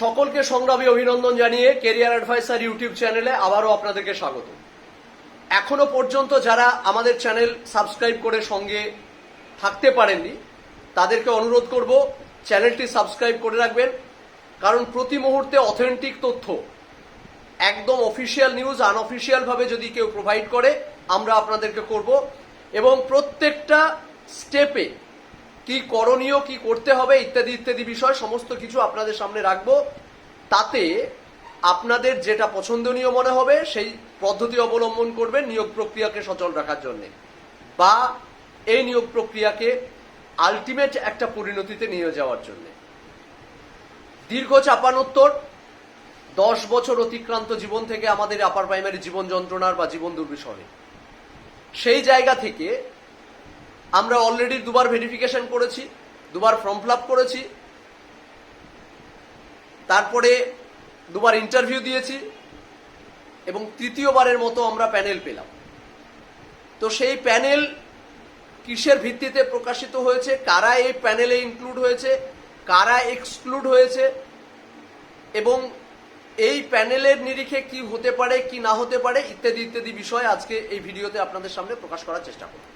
সকলকে সংগ্রামী অভিনন্দন জানিয়ে কেরিয়ার অ্যাডভাইসার ইউটিউব চ্যানেলে আবারও আপনাদেরকে স্বাগত। এখনও পর্যন্ত যারা আমাদের চ্যানেল সাবস্ক্রাইব করে সঙ্গে থাকতে পারেননি, তাদেরকে অনুরোধ করব চ্যানেলটি সাবস্ক্রাইব করে রাখবেন, কারণ প্রতি মুহূর্তে অথেন্টিক তথ্য, একদম অফিসিয়াল নিউজ আনঅফিসিয়াল ভাবে যদি কেউ প্রোভাইড করে, আমরা আপনাদেরকে করব এবং প্রত্যেকটা স্টেপে কি করণীয়, কি করতে হবে, ইত্যাদি ইত্যাদি বিষয়, সমস্ত কিছু আপনাদের সামনে রাখব। তাতে আপনাদের যেটা পছন্দনীয় মনে হবে, সেই পদ্ধতি অবলম্বন করবেন নিয়োগ প্রক্রিয়াকে সচল রাখার জন্য। বা এই নিয়োগ প্রক্রিয়াকে আলটিমেট একটা পরিণতিতে নিয়ে যাওয়ার জন্য। দীর্ঘ চাপানোত্তর, দশ বছর অতিক্রান্ত জীবন থেকে আমাদের আপার প্রাইমারি জীবন যন্ত্রণার বা জীবন দুর্বিষহে। সেই জায়গা থেকে আমরা অলরেডি দুবার ভেরিফিকেশন করেছি, দুবার ফর্ম ফিল করেছি, তারপরে দুবার ইন্টারভিউ দিয়েছি, এবং তৃতীয়বারের মতো আমরা প্যানেল পেলাম। তো সেই প্যানেল কিসের ভিত্তিতে প্রকাশিত হয়েছে, কারা এই প্যানেলে ইনক্লুড হয়েছে, কারা এক্সক্লুড হয়েছে, এবং এই প্যানেলের নিরিখে কি হতে পারে, কি না হতে পারে, ইত্যাদি ইত্যাদি বিষয় আজকে এই ভিডিওতে আপনাদের সামনে প্রকাশ করার চেষ্টা করব।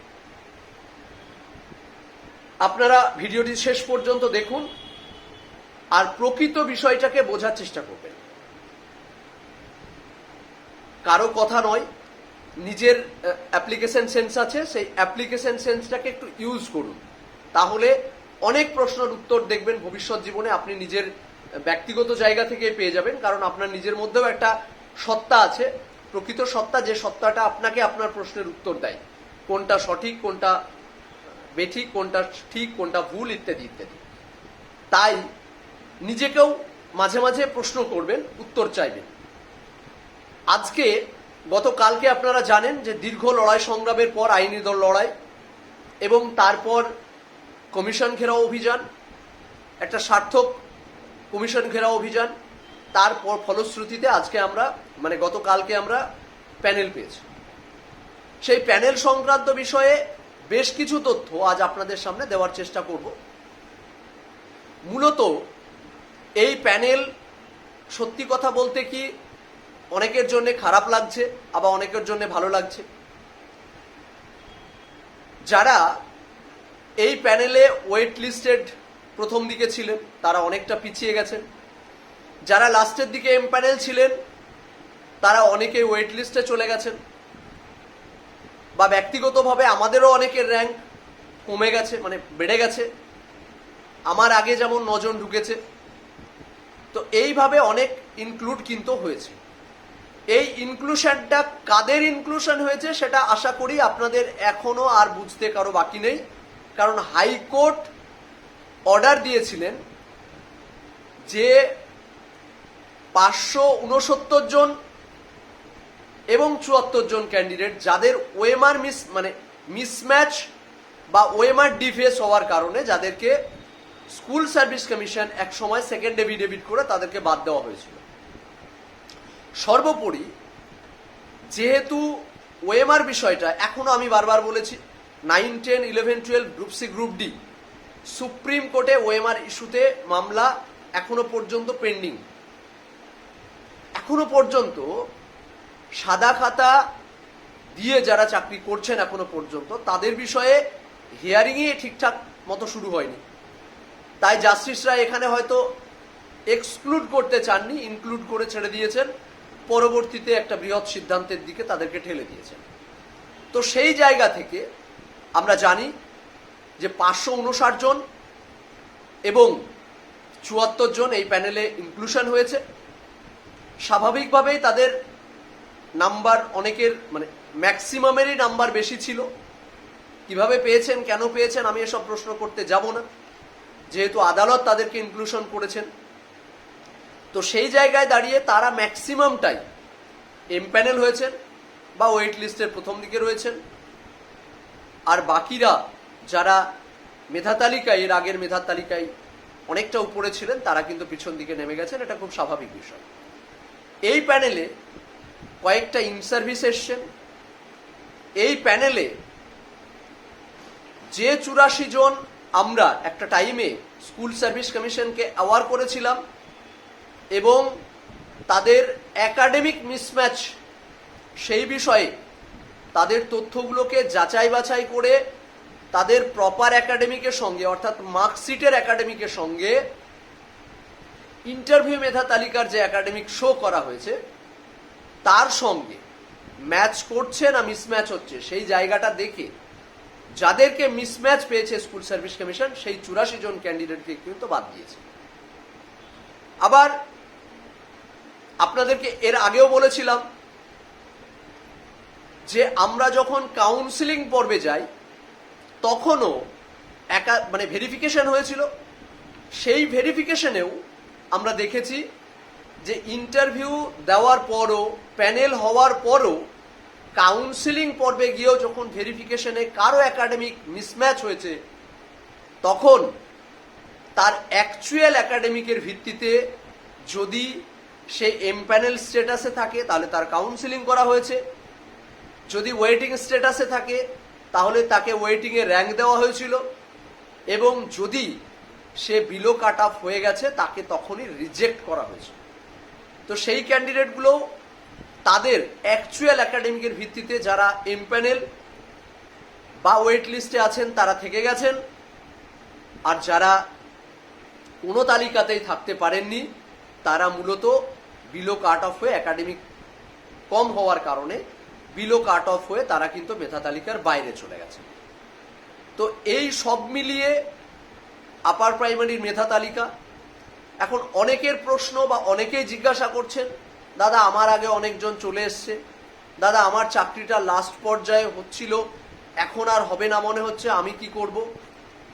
আপনারা ভিডিওটি শেষ পর্যন্ত দেখুন আর প্রকৃত বিষয়টাকে বোঝার চেষ্টা করবেন। কারও কথা নয়, নিজের অ্যাপ্লিকেশন সেন্স আছে, সেই অ্যাপ্লিকেশন সেন্সটাকে একটু ইউজ করুন। তাহলে অনেক প্রশ্নের উত্তর দেখবেন, ভবিষ্যৎ জীবনে আপনি নিজের ব্যক্তিগত জায়গা থেকে পেয়ে যাবেন, কারণ আপনার নিজের মধ্যেও একটা সত্তা আছে। প্রকৃত সত্তা, যে সত্তাটা আপনাকে আপনার প্রশ্নের উত্তর দেয়। কোনটা সঠিক, কোনটা বেঠিক কোনটা ঠিক, কোনটা ভুল ইত্যাদি ইত্যাদি। তাই নিজেকেও মাঝে মাঝে প্রশ্ন করবেন, উত্তর চাইবেন। আজকে গতকালকে আপনারা জানেন যে দীর্ঘ লড়াই সংগ্রামের পর আইনি দল লড়াই এবং তারপর কমিশন ঘেরাও অভিযান, একটা সার্থক কমিশন ঘেরাও অভিযান, তারপর ফলশ্রুতিতে আজকে আমরা মানে গতকালকে আমরা প্যানেল পেয়েছি। সেই প্যানেল সংক্রান্ত বিষয়ে বেশ কিছু তথ্য আজ আপনাদের সামনে দেওয়ার চেষ্টা করব। মূলত এই প্যানেল সত্যি কথা বলতে কি অনেকের জন্য খারাপ লাগছে, আবার অনেকের জন্য ভালো লাগছে। যারা এই প্যানেলে ওয়েট লিস্টেড প্রথম দিকে ছিলেন, তারা অনেকটা পিছিয়ে গেছেন। যারা লাস্টের দিকে এম প্যানেল ছিলেন, তারা অনেকে ওয়েট লিস্টে চলে গেছেন। বা ব্যক্তিগতভাবে আমাদেরও অনেকের র্যাঙ্ক কমে গেছে মানে বেড়ে গেছে। আমার আগে যেমন নজন ঢুকেছে, তো এইভাবে অনেক ইনক্লুড কিন্তু হয়েছে। এই ইনক্লুশনটা কাদের ইনক্লুশন হয়েছে সেটা আশা করি আপনাদের এখনও আর বুঝতে কারও বাকি নেই। কারণ হাইকোর্ট অর্ডার দিয়েছিলেন যে পাঁচশো উনসত্তর জন এবং চুয়াত্তর জন ক্যান্ডিডেট যাদের ওএমআর মিস মানে মিসম্যাচ বা ওএমআর ডিফেস হওয়ার কারণে যাদেরকে স্কুল সার্ভিস কমিশন এক সময় সেকেন্ড এভিডেভিট করে তাদেরকে বাদ দেওয়া হয়েছিল। সর্বোপরি যেহেতু ওএমআর বিষয়টা এখনও আমি বারবার বলেছি nine ten eleven twelve group C group D supreme কোর্টে ওএমআর ইস্যুতে মামলা এখনও পর্যন্ত পেন্ডিং এখনও পর্যন্ত সাদা খাতা দিয়ে যারা চাকরি করছেন এখনও পর্যন্ত, তাদের বিষয়ে হিয়ারিংই ঠিকঠাক মতো শুরু হয়নি। তাই জাস্টিসরা এখানে হয়তো এক্সক্লুড করতে চাননি ইনক্লুড করে ছেড়ে দিয়েছেন, পরবর্তীতে একটা বৃহৎ সিদ্ধান্তের দিকে তাদেরকে ঠেলে দিয়েছেন। তো সেই জায়গা থেকে আমরা জানি যে পাঁচশো উনষাট জন এবং চুয়াত্তর জন এই প্যানেলে ইনক্লুশন হয়েছে। স্বাভাবিকভাবেই তাদের নাম্বার অনেকের মানে ম্যাক্সিমামেরই নাম্বার বেশি ছিল। কীভাবে পেয়েছেন, কেন পেয়েছেন, আমি এসব প্রশ্ন করতে যাব না। যেহেতু আদালত তাদেরকে ইনক্লুশন করেছেন। তো সেই জায়গায় দাঁড়িয়ে তারা ম্যাক্সিমামটাই এম প্যানেল হয়েছেন বা ওয়েট লিস্টের প্রথম দিকে রয়েছেন। আর বাকিরা যারা মেধা তালিকায়, এর আগের মেধার তালিকায় অনেকটা উপরে ছিলেন, তারা কিন্তু পিছন দিকে নেমে গেছেন, এটা খুব স্বাভাবিক বিষয়। এই প্যানেলে কয়েকটা ইন সার্ভিস এসছেন এই প্যানেলে যে চুরাশি জন আমরা একটা টাইমে স্কুল সার্ভিস কমিশনকে অ্যাওয়ার করেছিলাম এবং তাদের একাডেমিক মিসম্যাচ সেই বিষয়ে তাদের তথ্যগুলোকে যাচাই বাছাই করে তাদের প্রপার একাডেমিকের সঙ্গে অর্থাৎ মার্কশিটের একাডেমিকের সঙ্গে ইন্টারভিউ মেধা তালিকার যে একাডেমিক শো করা হয়েছে তার সঙ্গে ম্যাচ করছে না মিসম্যাচ হচ্ছে, সেই জায়গাটা দেখে যাদেরকে মিসম্যাচ পেয়েছে স্কুল সার্ভিস কমিশন সেই চুরাশি জন ক্যান্ডিডেটকে কিন্তু বাদ দিয়েছে। আবার আপনাদেরকে এর আগেও বলেছিলাম যে আমরা যখন কাউন্সিলিং পর্বে যাই, তখনও একা মানে ভেরিফিকেশন হয়েছিল। সেই ভেরিফিকেশনেও আমরা দেখেছি যে ইন্টারভিউ দেওয়ার পরও, প্যানেল হওয়ার পরও, কাউন্সিলিং পর্বে গিয়েও যখন ভেরিফিকেশনে কারও একাডেমিক মিসম্যাচ হয়েছে, তখন তার অ্যাকচুয়াল একাডেমিকের ভিত্তিতে যদি সে এম প্যানেল স্ট্যাটাসে থাকে, তাহলে তার কাউন্সিলিং করা হয়েছে। যদি ওয়েটিং স্ট্যাটাসে থাকে, তাহলে তাকে ওয়েটিংয়ে র্যাঙ্ক দেওয়া হয়েছিল। এবং যদি সে বিলো কাট অফ হয়ে গেছে, তাকে তখনই রিজেক্ট করা হয়েছে তো সেই ক্যান্ডিডেটগুলো তাদের অ্যাকচুয়াল একাডেমিকের ভিত্তিতে যারা এম প্যানেল বা ওয়েট লিস্টে আছেন, তারা থেকে গেছেন। আর যারা কোনো তালিকাতেই থাকতে পারেননি, তারা মূলত বিলো কাট অফ হয়ে একাডেমিক কম হওয়ার কারণে বিলো কাট অফ হয়ে তারা কিন্তু মেধা তালিকার বাইরে চলে গেছে। তো এই সব মিলিয়ে আপার প্রাইমারির মেধা তালিকা এখন অনেকের প্রশ্ন বা অনেকেই জিজ্ঞাসা করছেন, দাদা, আমার আগে অনেকজন চলে এসছে। দাদা, আমার চাকরিটা লাস্ট পর্যায়ে হচ্ছিল। এখন আর হবে না মনে হচ্ছে, আমি কি করব?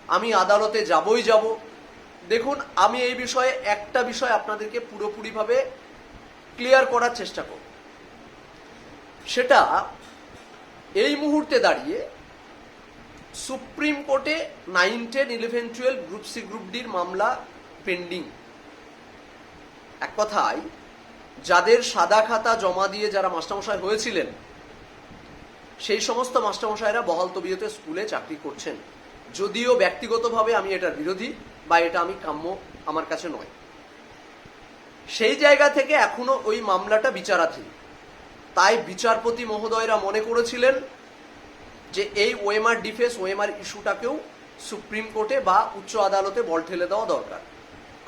আমি আদালতে যাবই যাব। দেখুন, আমি এই বিষয়ে একটা বিষয় আপনাদেরকে পুরোপুরিভাবে ক্লিয়ার করার চেষ্টা করব। সেটা এই মুহূর্তে দাঁড়িয়ে সুপ্রিম কোর্টে nine ten eleven twelve group C group ডির মামলা পেন্ডিং এক কথায়, যাদের সাদা খাতা জমা দিয়ে যারা মাস্টারমশাই হয়েছিলেন, সেই সমস্ত মাস্টারমশাইরা বহাল তবিয়তে স্কুলে চাকরি করছেন। যদিও ব্যক্তিগতভাবে আমি এটার বিরোধী বা এটা আমি কাম্য আমার কাছে নয়। সেই জায়গা থেকে এখনও ওই মামলাটা বিচারাধীন। তাই বিচারপতি মহোদয়রা মনে করেছিলেন যে এই ওএমআর ডিফেন্স, ওএমআর ইস্যুটাকেও সুপ্রিম কোর্টে বা উচ্চ আদালতে বল ঠেলে দেওয়া দরকার।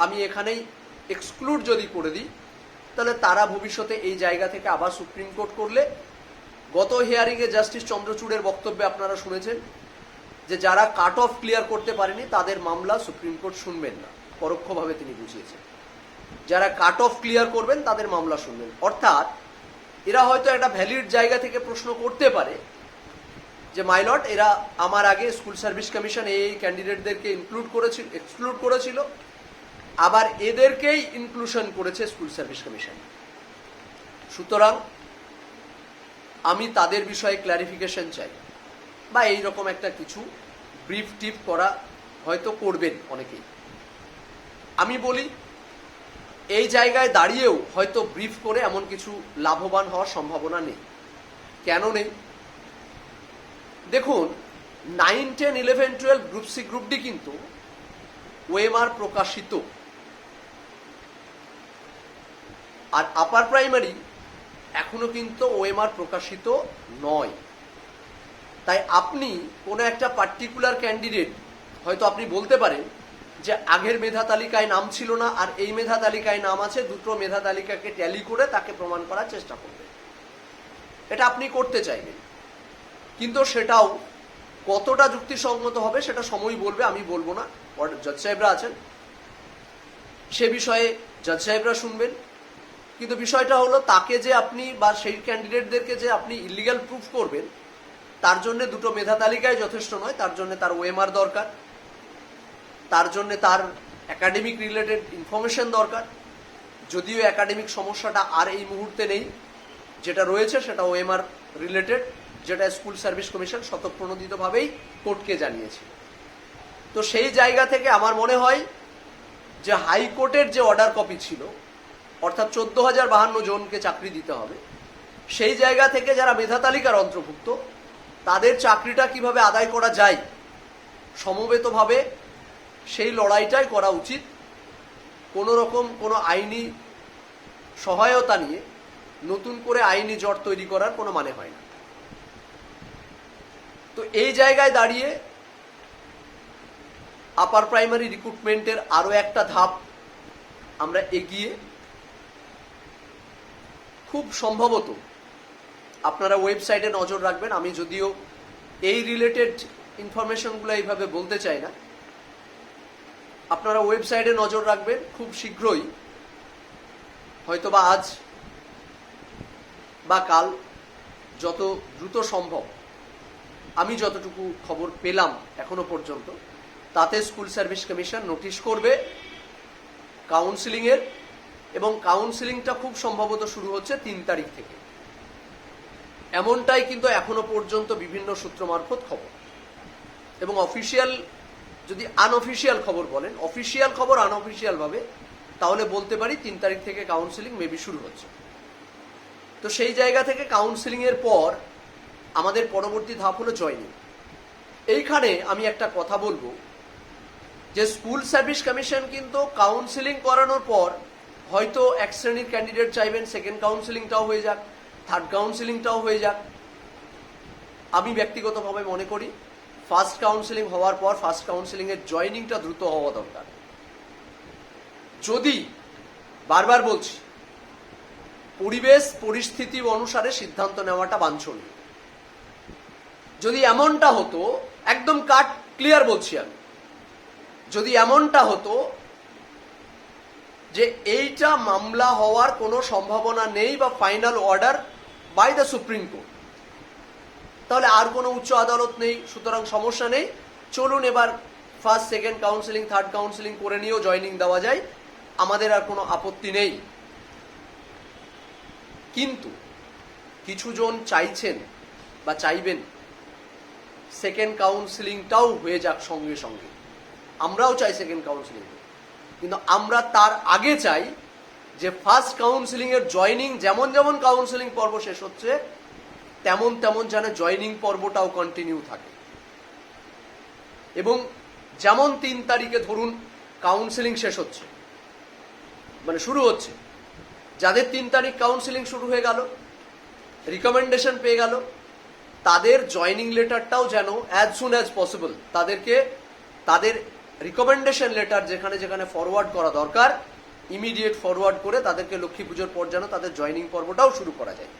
আমি এখানেই এক্সক্লুড যদি করে দিই, তাহলে তারা ভবিষ্যতে এই জায়গা থেকে আবার সুপ্রিম কোর্ট করলে, গত হিয়ারিংয়ে জাস্টিস চন্দ্রচূড়ের বক্তব্যে আপনারা শুনেছেন যে যারা কাট অফ ক্লিয়ার করতে পারেনি, তাদের মামলা সুপ্রিম কোর্ট শুনবেন না, পরোক্ষভাবে তিনি বুঝিয়েছেন। যারা কাট অফ ক্লিয়ার করবেন, তাদের মামলা শুনবেন। অর্থাৎ, এরা হয়তো একটা ভ্যালিড জায়গা থেকে প্রশ্ন করতে পারে যে মাইলট এরা আমার আগে স্কুল সার্ভিস কমিশন এই ক্যান্ডিডেটদেরকে ইনক্লুড করেছিল এক্সক্লুড করেছিল। আবার এদেরকেই ইনক্লুশন করেছে স্কুল সার্ভিস কমিশন সুতরাং আমি তাদের বিষয়ে ক্ল্যারিফিকেশন চাই। বা এই রকম একটা কিছু ব্রিফ টিপ করা হয়তো করবেন অনেকেই। আমি বলি, এই জায়গায় দাঁড়িয়েও হয়তো ব্রিফ করে এমন কিছু লাভবান হওয়ার সম্ভাবনা নেই। কেন নেই? দেখুন nine ten eleven twelve group C group D কিন্তু ওএমআর প্রকাশিত আর আপার প্রাইমারি এখনও কিন্তু ওএমআর প্রকাশিত নয়। তাই আপনি কোনো একটা পার্টিকুলার ক্যান্ডিডেট হয়তো আপনি বলতে পারেন যে আগের মেধা তালিকায় নাম ছিল না আর এই মেধা তালিকায় নাম আছে, দুটো মেধা তালিকাকে ট্যালি করে তাকে প্রমাণ করার চেষ্টা করবেন। এটা আপনি করতে চাইবেন। কিন্তু সেটাও কতটা যুক্তিসঙ্গত হবে সেটা সময় বলবে, আমি বলব না। জজ সাহেবরা আছেন? সে বিষয়ে জজ সাহেবরা শুনবেন। কিন্তু বিষয়টা হলো তাকে যে আপনি বা সেই ক্যান্ডিডেটদেরকে যে আপনি ইলিগাল প্রুফ করবেন, তার জন্য দুটো মেধা তালিকায় যথেষ্ট নয়। তার জন্য তার ওএমআর দরকার। তার জন্য তার একাডেমিক রিলেটেড ইনফরমেশন দরকার। যদিও একাডেমিক সমস্যাটা আর এই মুহূর্তে নেই। যেটা রয়েছে সেটা ওএমআর রিলেটেড যেটা স্কুল সার্ভিস কমিশন স্বতঃপ্রণোদিতভাবেই কোর্টকে জানিয়েছে। তো সেই জায়গা থেকে আমার মনে হয় যে হাইকোর্টের যে অর্ডার কপি ছিল অর্থাৎ চোদ্দ হাজার বাহান্ন জনকে চাকরি দিতে হবে। সেই জায়গা থেকে যারা মেধা তালিকার অন্তর্ভুক্ত, তাদের চাকরিটা কীভাবে আদায় করা যায়, সমবেতভাবে সেই লড়াইটাই করা উচিত। কোনো রকম কোনো আইনি সহায়তা নিয়ে নতুন করে আইনি জট তৈরি করার কোনো মানে হয় না। তো এই জায়গায় দাঁড়িয়ে আপার প্রাইমারি রিক্রুটমেন্টের আরও একটা ধাপ আমরা এগিয়ে খুব সম্ভবত আপনারা ওয়েবসাইটে নজর রাখবেন, আমি যদিও এই রিলেটেড ইনফরমেশনগুলো এইভাবে বলতে চাই না। আপনারা ওয়েবসাইটে নজর রাখবেন, খুব শীঘ্রই, হয়তোবা আজ বা কাল, যত দ্রুত সম্ভব, আমি যতটুকু খবর পেলাম এখনও পর্যন্ত, তাতে স্কুল সার্ভিস কমিশন নোটিশ করবে কাউন্সিলিংয়ের এবং কাউন্সিলিংটা খুব সম্ভবত শুরু হচ্ছে তিন তারিখ থেকে। এমনটাই কিন্তু এখনও পর্যন্ত বিভিন্ন সূত্র মারফত খবর। এবং অফিসিয়াল যদি আনঅফিসিয়াল খবর বলেন অফিসিয়াল খবর আনঅফিসিয়াল ভাবে, তাহলে বলতে পারি তিন তারিখ থেকে কাউন্সিলিং মেবি শুরু হচ্ছে। তো সেই জায়গা থেকে কাউন্সিলিং এর পর আমাদের পরবর্তী ধাপ হলো জয়নিং এইখানে আমি একটা কথা বলব যে স্কুল সার্ভিস কমিশন কিন্তু কাউন্সিলিং করানোর পর হয়তো এক শ্রেণির ক্যান্ডিডেট চাইবেন সেকেন্ড কাউন্সিলিংটাও হয়ে যাক থার্ড কাউন্সিলিংটাও হয়ে যাক। আমি ব্যক্তিগতভাবে মনে করি ফার্স্ট কাউন্সিলিং হওয়ার পর ফার্স্ট কাউন্সিলিং এর জয়নিংটা দ্রুত হওয়া দরকার। যদি বারবার বলছি, পরিবেশ পরিস্থিতি অনুসারে সিদ্ধান্ত নেওয়াটা বাঞ্ছনীয়। যদি এমনটা হতো, একদম কাট ক্লিয়ার বলছি আমি, যদি এমনটা হতো যে এইটা মামলা হওয়ার কোনো সম্ভাবনা নেই বা final order by the supreme court. তাহলে আর কোনো উচ্চ আদালত নেই, সুতরাং সমস্যা নেই। চলুন এবার first second counselling third counselling করে নিয়েও জয়নিং দেওয়া যায়। আমাদের আর কোনো আপত্তি নেই। কিন্তু কিছুজন চাইছেন বা চাইবেন সেকেন্ড কাউন্সিলিংটাও হয়ে যাক সঙ্গে সঙ্গে। আমরাও চাই সেকেন্ড কাউন্সিলিং কিন্তু আমরা তার আগে চাই যে ফার্স্ট কাউন্সিলিং এর জয়নিং যেমন যেমন কাউন্সিলিং পর্ব শেষ হচ্ছে, তেমন তেমন যেন জয়নিং পর্বটাও কন্টিনিউ থাকে। এবং যেমন তিন তারিখে ধরুন কাউন্সিলিং শেষ হচ্ছে মানে শুরু হচ্ছে, যাদের তিন তারিখ কাউন্সিলিং শুরু হয়ে গেল রিকমেন্ডেশন পেয়ে গেল, তাদের জয়নিং লেটারটাও যেন অ্যাজ সুন অ্যাজ পসিবল তাদেরকে, তাদের রিকমেন্ডেশন লেটার যেখানে যেখানে ফরওয়ার্ড করা দরকার ইমিডিয়েট ফরওয়ার্ড করে তাদেরকে লক্ষ্মী পুজোর পর যেন তাদের জয়নিং পর্বটাও শুরু করা যায়।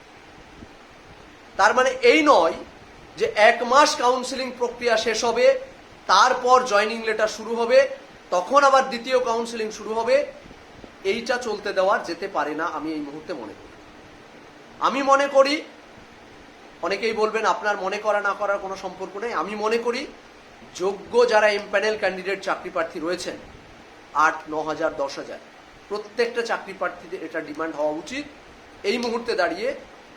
তার মানে এই নয় যে এক মাস কাউন্সিলিং প্রক্রিয়া শেষ হবে, তারপর জয়নিং লেটার শুরু হবে, তখন আবার দ্বিতীয় কাউন্সিলিং শুরু হবে, এইটা চলতে দেওয়া যেতে পারে না আমি এই মুহূর্তে মনে করি। আমি মনে করি, অনেকেই বলবেন আপনার মনে করা না করার কোনো সম্পর্ক নেই, আমি মনে করি যোগ্য যারা এমপ্যানেল ক্যান্ডিডেট চাকরি প্রার্থী রয়েছেন, আট, ন হাজার, দশ হাজার। প্রত্যেকটা চাকরি প্রার্থীদের এটা ডিমান্ড হওয়া উচিত। এই মুহূর্তে দাঁড়িয়ে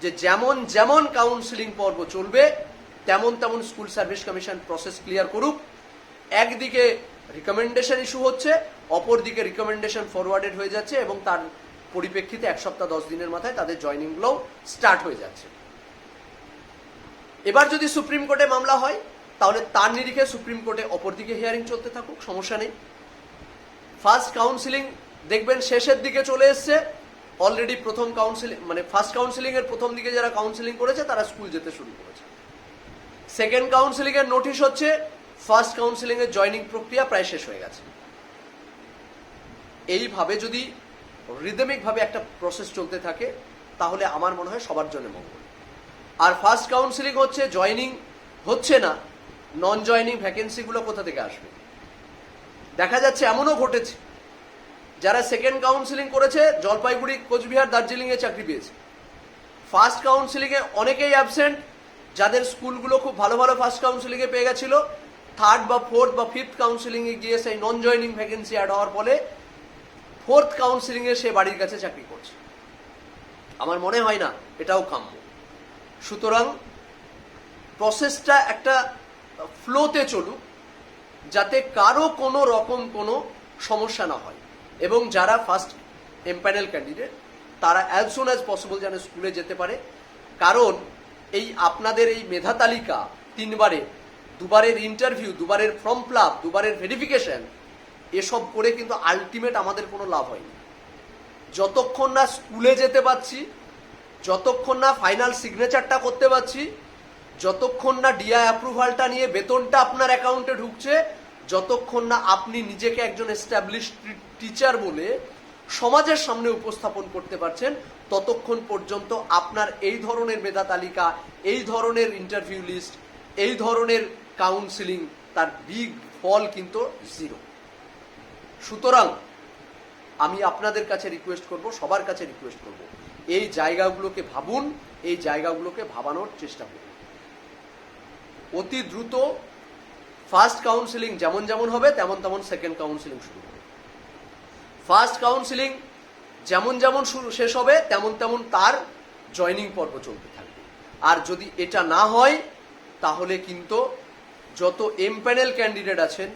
যে যেমন যেমন কাউন্সিলিং পর্ব চলবে, তেমন তেমন school service commission process clear করুক। একদিকে রিকমেন্ডেশন ইস্যু হচ্ছে, অপরদিকে রিকমেন্ডেশন ফরওয়ার্ডেড হয়ে যাচ্ছে এবং তার পরিপ্রেক্ষিতে এক সপ্তাহ, দশ দিনের মাথায় তাদের জয়নিংগুলোও স্টার্ট হয়ে যাচ্ছে। এবার যদি সুপ্রিম কোর্টে মামলা হয় তাহলে তার নিরিখে সুপ্রিম কোর্টে অপরদিকে হিয়ারিং চলতে থাকুক, সমস্যা নেই। ফার্স্ট কাউন্সিলিং দেখবেন শেষের দিকে চলে এসছে। অলরেডি প্রথম কাউন্সিলিং মানে ফার্স্ট কাউন্সিলিং এর প্রথম দিকে যারা কাউন্সিলিং করেছে, তারা স্কুল যেতে শুরু করেছে। সেকেন্ড কাউন্সিলিং এর নোটিশ হচ্ছে ফার্স্ট কাউন্সিলিং এর জয়নিং প্রক্রিয়া প্রায় শেষ হয়ে গেছে। এইভাবে যদি রিদমিক ভাবে একটা প্রসেস চলতে থাকে, তাহলে আমার মনে হয় সবার জন্য মঙ্গল। আর ফার্স্ট কাউন্সিলিং হচ্ছে জয়নিং হচ্ছে না নন জয়নিং ভ্যাকেন্সিগুলো কোথা থেকে আসবে? দেখা যাচ্ছে এমনও ঘটেছে। যারা সেকেন্ড কাউন্সিলিং করেছে, জলপাইগুড়ি, কোচবিহার দার্জিলিং এ চাকরি পেয়েছে। ফার্স্ট কাউন্সিলিং এ অনেকেই অ্যাবসেন্ট যাদের স্কুলগুলো খুব ভালো ভালো ফার্স্ট কাউন্সিলিং এ পেয়ে গেছিল। থার্ড বা ফোর্থ বা ফিফথ কাউন্সিলিং এ গিয়ে সেই নন জয়নিং ভ্যাকেন্সি অ্যাড হওয়ার ফলে ফোর্থ কাউন্সিলিং এ সে বাড়ির কাছে চাকরি করছে। আমার মনে হয় না, এটাও কাম্য। সুতরাং প্রসেসটা একটা ফ্লোতে চলুক, যাতে কারও কোনো রকম কোনো সমস্যা না হয়। এবং যারা ফার্স্ট এমপ্যানেল ক্যান্ডিডেট তারা অ্যাজ সুন অ্যাজ পসিবল যেন স্কুলে যেতে পারে। কারণ এই আপনাদের এই মেধা তালিকা তিনবারে, দুবারের ইন্টারভিউ দুবারের ফর্ম ফিল দুবারের ভেরিফিকেশন এসব করে কিন্তু আলটিমেট আমাদের কোনো লাভ হয়নি। যতক্ষণ না স্কুলে যেতে পারছি, যতক্ষণ না ফাইনাল সিগনেচারটা করতে পারছি যতক্ষণ না ডিআই অ্যাপ্রুভালটা নিয়ে বেতনটা আপনার অ্যাকাউন্টে ঢুকছে, যতক্ষণ না আপনি নিজেকে একজন এস্টাবলিশ টিচার বলে সমাজের সামনে উপস্থাপন করতে পারছেন, ততক্ষণ পর্যন্ত আপনার এই ধরনের মেধা তালিকা, এই ধরনের ইন্টারভিউ লিস্ট এই ধরনের কাউন্সিলিং তার বিগ ফল কিন্তু জিরো সুতরাং আমি আপনাদের কাছে রিকোয়েস্ট করব, সবার কাছে রিকোয়েস্ট করব, এই জায়গাগুলোকে ভাবুন, এই জায়গাগুলোকে ভাবানোর চেষ্টা করুন। অতি দ্রুত ফার্স্ট কাউন্সিলিং যেমন যেমন হবে, তেমন তেমন সেকেন্ড কাউন্সিলিং শুরু হবে। ফার্স্ট কাউন্সিলিং যেমন যেমন শুরু শেষ হবে, তেমন তেমন তার জয়নিং পর্ব চলতে থাকবে। আর যদি এটা না হয়, তাহলে কিন্তু যত এম প্যানেল ক্যান্ডিডেট আছেন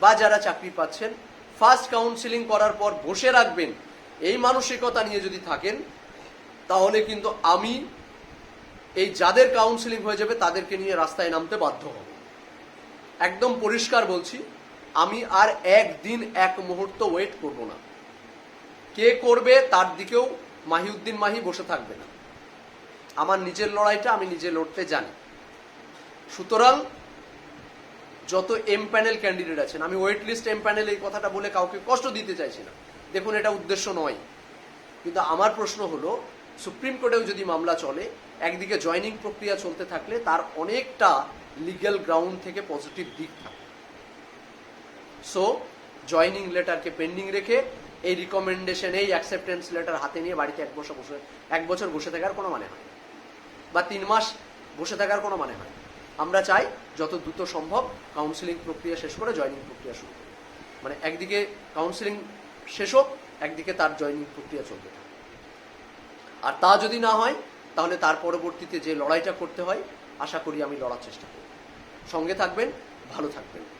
বা যারা চাকরি পাচ্ছেন, ফার্স্ট কাউন্সিলিং করার পর বসে রাখবেন, এই মানসিকতা নিয়ে যদি থাকেন, তাহলে কিন্তু আমি এই যাদের কাউন্সিলিং হয়ে যাবে, তাদেরকে নিয়ে রাস্তায় নামতে বাধ্য হব একদম পরিষ্কার বলছি, আমি আর একদিন, এক মুহূর্ত ওয়েট করব না। কে করবে, তার দিকেও মাহিউদ্দিন মাহি বসে থাকবে না। আমার নিজের লড়াইটা আমি নিজে লড়তে জানি। সুতরাং, যত এম প্যানেল ক্যান্ডিডেট আছেন, আমি ওয়েট লিস্ট এম প্যানেল এই কথাটা বলে কাউকে কষ্ট দিতে চাইছি না। দেখুন, এটা উদ্দেশ্য নয়। কিন্তু আমার প্রশ্ন হলো সুপ্রিম কোর্টেও যদি মামলা চলে, একদিকে জয়নিং প্রক্রিয়া চলতে থাকলে তার অনেকটা লিগ্যাল গ্রাউন্ড থেকে পজিটিভ দিক থাকে। সো জয়নিং লেটারকে পেন্ডিং রেখে এই রিকমেন্ডেশন এই অ্যাকসেপ্টেন্স লেটার হাতে নিয়ে বাড়িতে এক বছর বসে, এক বছর বসে থাকার কোনো মানে হয়। বা তিন মাস বসে থাকার কোনো মানে হয় আমরা চাই যত দ্রুত সম্ভব কাউন্সিলিং প্রক্রিয়া শেষ করে জয়নিং প্রক্রিয়া শুরু করি। মানে একদিকে কাউন্সিলিং শেষ হোক, একদিকে তার জয়নিং প্রক্রিয়া চলতে থাকে আর তা যদি না হয়, তাহলে তার পরবর্তীতে যে লড়াইটা করতে হয়, আশা করি আমি লড়ার চেষ্টা করব। সঙ্গে থাকবেন, ভালো থাকবেন।